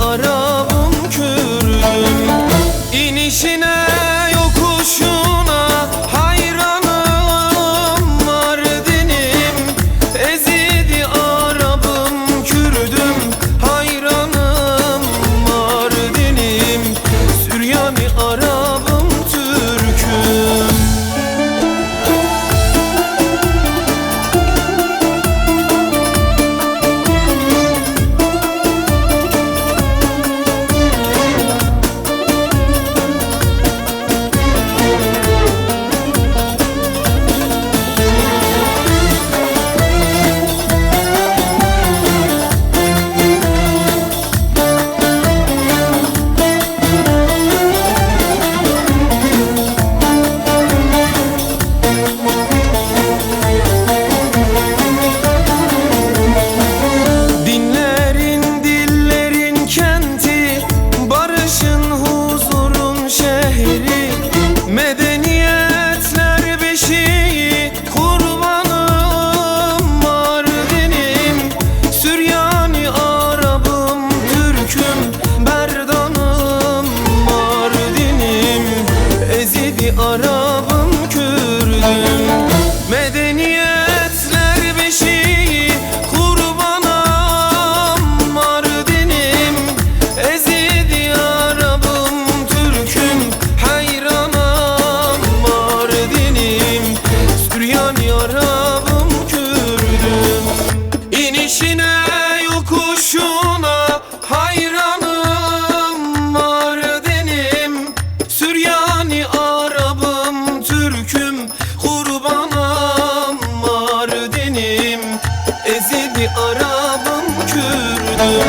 oro. Arabım Kürdüm.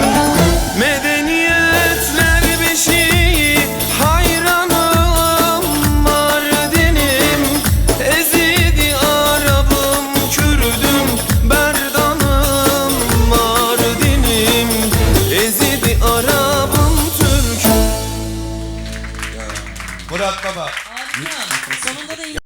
Medeniyetler bir şey Hayranım Mardin'im Ezidi Arabım Kürdüm Berdanım Mardin'im Ezidi Arabım Türk'üm. Murat Baba. Harika. Sonunda da iyi